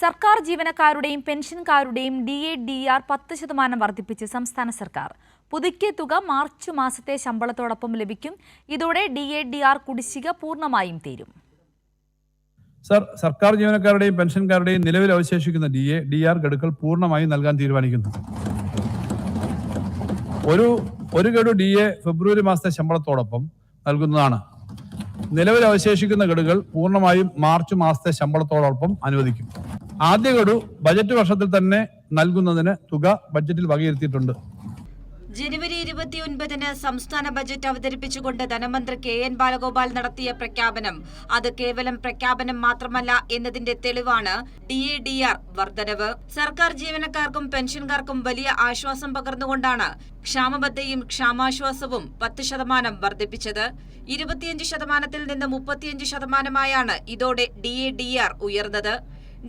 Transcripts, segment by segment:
സർക്കാർ ജീവനക്കാരുടെയും പെൻഷൻകാരുടെയും ഡി എ ഡി ആർ പത്ത് ശതമാനം വർദ്ധിപ്പിച്ച് സംസ്ഥാന സർക്കാർ. പുതുക്കിയ തുക മാർച്ച് മാസത്തെ ശമ്പളത്തോടൊപ്പം ലഭിക്കും. ഇതോടെ ഡി എ ഡി ആർ കുടിശ്ശിക പൂർണമായും തീരും. സർ സർക്കാർ ജീവനക്കാരുടെയും പെൻഷൻകാരുടെയും നിലവിൽ അവശേഷിക്കുന്ന ഡി എ ഡി ആർ ഗഡുക്കൾ പൂർണമായും നൽകാൻ തീരുമാനിക്കുന്നു. ഒരു ഒരു ഗഡു ഡി എ ഫെബ്രുവരി മാസത്തെ ശമ്പളത്തോടൊപ്പം നൽകുന്നതാണ്. നിലവിൽ അവശേഷിക്കുന്ന ഗഡുകൾ പൂർണമായും മാർച്ച് മാസത്തെ ശമ്പളത്തോടൊപ്പം അനുവദിക്കും. ആദ്യ ഗഡു ബജറ്റ് വർഷത്തിൽ തന്നെ നൽകുന്നതിന് തുക ബജറ്റിൽ വകയിരുത്തിയിട്ടുണ്ട്. ജനുവരി ഇരുപത്തിയൊൻപതിന് സംസ്ഥാന ബജറ്റ് അവതരിപ്പിച്ചുകൊണ്ട് ധനമന്ത്രി കെ എൻ ബാലഗോപാൽ നടത്തിയ പ്രഖ്യാപനം. അത് കേവലം പ്രഖ്യാപനം മാത്രമല്ല എന്നതിന്റെ തെളിവാണ് ഡി എ ഡി ആർ വർധനവ്. സർക്കാർ ജീവനക്കാർക്കും പെൻഷൻകാർക്കും വലിയ ആശ്വാസം പകർന്നുകൊണ്ടാണ് ക്ഷാമബദ്ധയും ക്ഷാമാശ്വാസവും പത്ത് ശതമാനം വർദ്ധിപ്പിച്ചത് ഇരുപത്തിയഞ്ച് ശതമാനത്തിൽ നിന്ന് മുപ്പത്തിയഞ്ച് ശതമാനമായാണ് ഇതോടെ ഡി എ ഡി ആർ ഉയർന്നത്.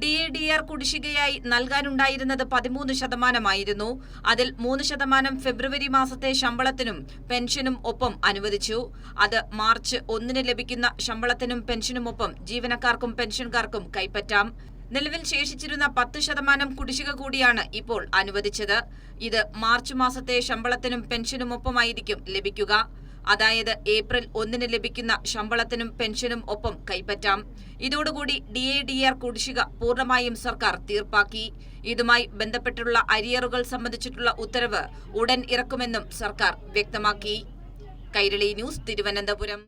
ഡി എ ഡി ആർ കുടിശ്ശികയായി നൽകാനുണ്ടായിരുന്നത് പതിമൂന്ന് ശതമാനമായിരുന്നു. അതിൽ മൂന്ന് ശതമാനം ഫെബ്രുവരി മാസത്തെ ശമ്പളത്തിനും പെൻഷനും ഒപ്പം അനുവദിച്ചു. അത് മാർച്ച് ഒന്നിന് ലഭിക്കുന്ന ശമ്പളത്തിനും പെൻഷനുമൊപ്പം ജീവനക്കാർക്കും പെൻഷൻകാർക്കും കൈപ്പറ്റാം. നിലവിൽ ശേഷിച്ചിരുന്ന പത്ത് ശതമാനം കുടിശ്ശിക കൂടിയാണ് ഇപ്പോൾ അനുവദിച്ചത്. ഇത് മാർച്ച് മാസത്തെ ശമ്പളത്തിനും പെൻഷനുമൊപ്പമായിരിക്കും ലഭിക്കുക. അതായത് ഏപ്രിൽ ഒന്നിന് ലഭിക്കുന്ന ശമ്പളത്തിനും പെൻഷനും ഒപ്പം കൈപ്പറ്റാം. ഇതോടുകൂടി ഡി എ ഡി ആർ കുടിശ്ശിക പൂർണമായും സർക്കാർ തീർപ്പാക്കി. ഇതുമായി ബന്ധപ്പെട്ടുള്ള അരിയറുകൾ സംബന്ധിച്ചിട്ടുള്ള ഉത്തരവ് ഉടൻ ഇറക്കുമെന്നും സർക്കാർ വ്യക്തമാക്കി. കൈരളി ന്യൂസ് തിരുവനന്തപുരം.